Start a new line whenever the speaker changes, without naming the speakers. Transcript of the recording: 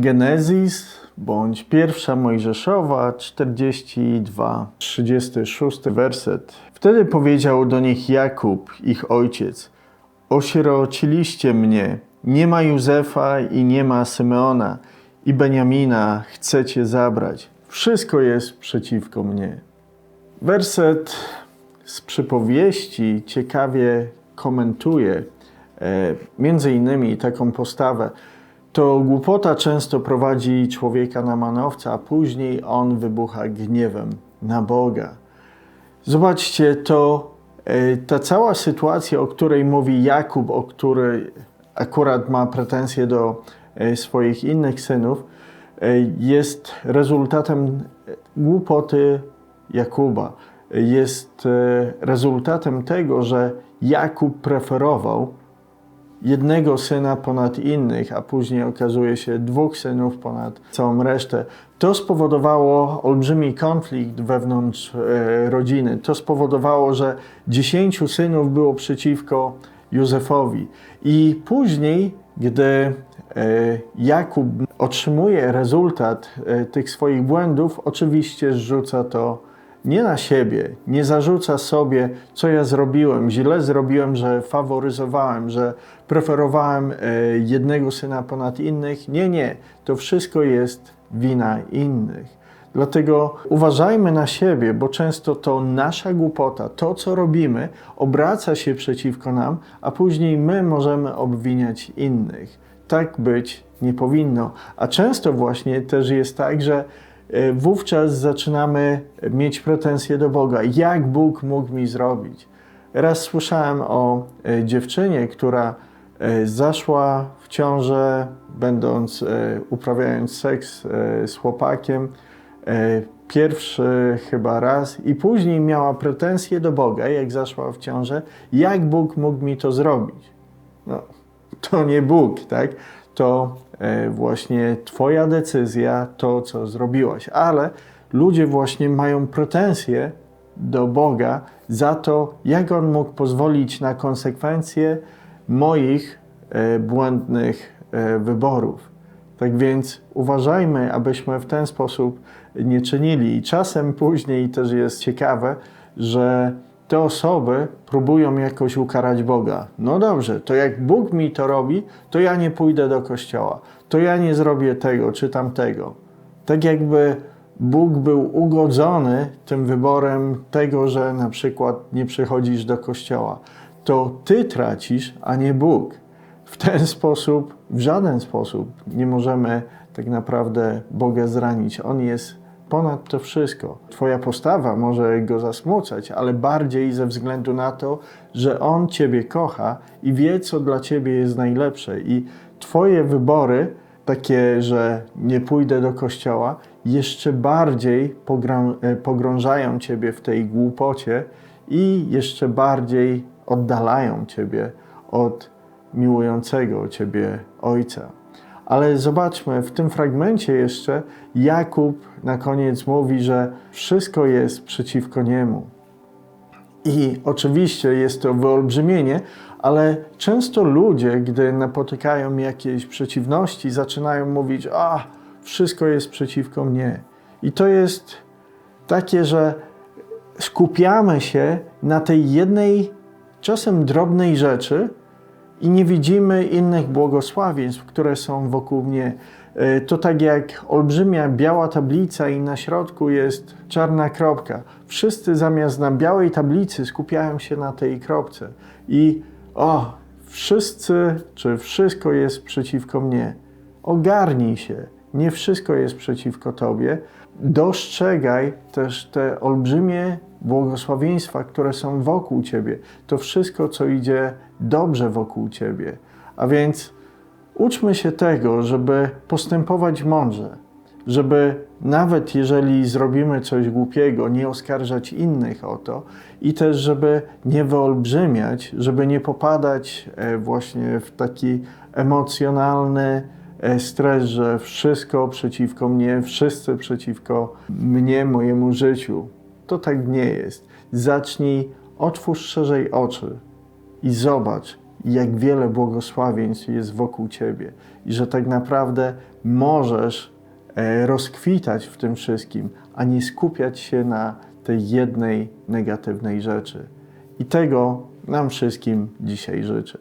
Genezis bądź pierwsza Mojżeszowa 42, 36 werset. Wtedy powiedział do nich Jakub, ich ojciec: Osierociliście mnie, nie ma Józefa i nie ma Symeona i Beniamina chcecie zabrać. Wszystko jest przeciwko mnie. Werset z przypowieści ciekawie komentuje e, między innymi taką postawę. To głupota często prowadzi człowieka na manowca, a później on wybucha gniewem na Boga. Zobaczcie, to e, ta cała sytuacja, o której mówi Jakub, o której akurat ma pretensje do e, swoich innych synów, e, jest rezultatem głupoty Jakuba. Jest rezultatem tego, że Jakub preferował jednego syna ponad innych, a później okazuje się dwóch synów ponad całą resztę. To spowodowało olbrzymi konflikt wewnątrz e, rodziny. To spowodowało, że dziesięciu synów było przeciwko Józefowi. I później, gdy e, Jakub otrzymuje rezultat e, tych swoich błędów, oczywiście zrzuca to nie na siebie, nie zarzuca sobie, co ja zrobiłem, źle zrobiłem, że faworyzowałem, że preferowałem e, jednego syna ponad innych. Nie, nie, to wszystko jest wina innych. Dlatego uważajmy na siebie, bo często to nasza głupota, to co robimy, obraca się przeciwko nam, a później my możemy obwiniać innych. Tak być nie powinno. A często właśnie też jest tak, że wówczas zaczynamy mieć pretensje do Boga. Jak Bóg mógł mi zrobić? Raz słyszałem o e, dziewczynie, która e, zaszła w ciążę, będąc, e, uprawiając seks e, z chłopakiem, e, pierwszy chyba raz i później miała pretensje do Boga, jak zaszła w ciążę, jak Bóg mógł mi to zrobić. No, to nie Bóg, tak? To e, właśnie Twoja decyzja, to co zrobiłaś. Ale ludzie właśnie mają pretensje do Boga za to, jak On mógł pozwolić na konsekwencje moich e, błędnych e, wyborów. Tak więc uważajmy, abyśmy w ten sposób nie czynili. I czasem później też jest ciekawe, że te osoby próbują jakoś ukarać Boga. No dobrze, to jak Bóg mi to robi, to ja nie pójdę do kościoła, to ja nie zrobię tego czy tamtego. Tak jakby Bóg był ugodzony tym wyborem tego, że na przykład nie przychodzisz do kościoła. To ty tracisz, a nie Bóg. W ten sposób, w żaden sposób nie możemy tak naprawdę Boga zranić. On jest ponad to wszystko. Twoja postawa może go zasmucać, ale bardziej ze względu na to, że On Ciebie kocha i wie, co dla Ciebie jest najlepsze. I Twoje wybory, takie, że nie pójdę do kościoła, jeszcze bardziej e, pogrążają Ciebie w tej głupocie i jeszcze bardziej oddalają Ciebie od miłującego Ciebie Ojca. Ale zobaczmy, w tym fragmencie jeszcze Jakub na koniec mówi, że wszystko jest przeciwko niemu. I oczywiście jest to wyolbrzymienie, ale często ludzie, gdy napotykają jakieś przeciwności, zaczynają mówić: A, wszystko jest przeciwko mnie. I to jest takie, że skupiamy się na tej jednej, czasem drobnej rzeczy, i nie widzimy innych błogosławieństw, które są wokół mnie. E, To tak jak olbrzymia biała tablica i na środku jest czarna kropka. Wszyscy zamiast na białej tablicy skupiają się na tej kropce. I o, wszyscy, czy wszystko jest przeciwko mnie. Ogarnij się. Nie wszystko jest przeciwko tobie. Dostrzegaj też te olbrzymie błogosławieństwa, które są wokół ciebie. To wszystko, co idzie dobrze wokół ciebie. A więc uczmy się tego, żeby postępować mądrze, żeby nawet jeżeli zrobimy coś głupiego, nie oskarżać innych o to i też, żeby nie wyolbrzymiać, żeby nie popadać e, właśnie w taki emocjonalny e, stres, że wszystko przeciwko mnie, wszyscy przeciwko mnie, mojemu życiu. To tak nie jest. Zacznij, otwórz szerzej oczy i zobacz, jak wiele błogosławieństw jest wokół ciebie i że tak naprawdę możesz e, rozkwitać w tym wszystkim, a nie skupiać się na tej jednej negatywnej rzeczy. I tego nam wszystkim dzisiaj życzę.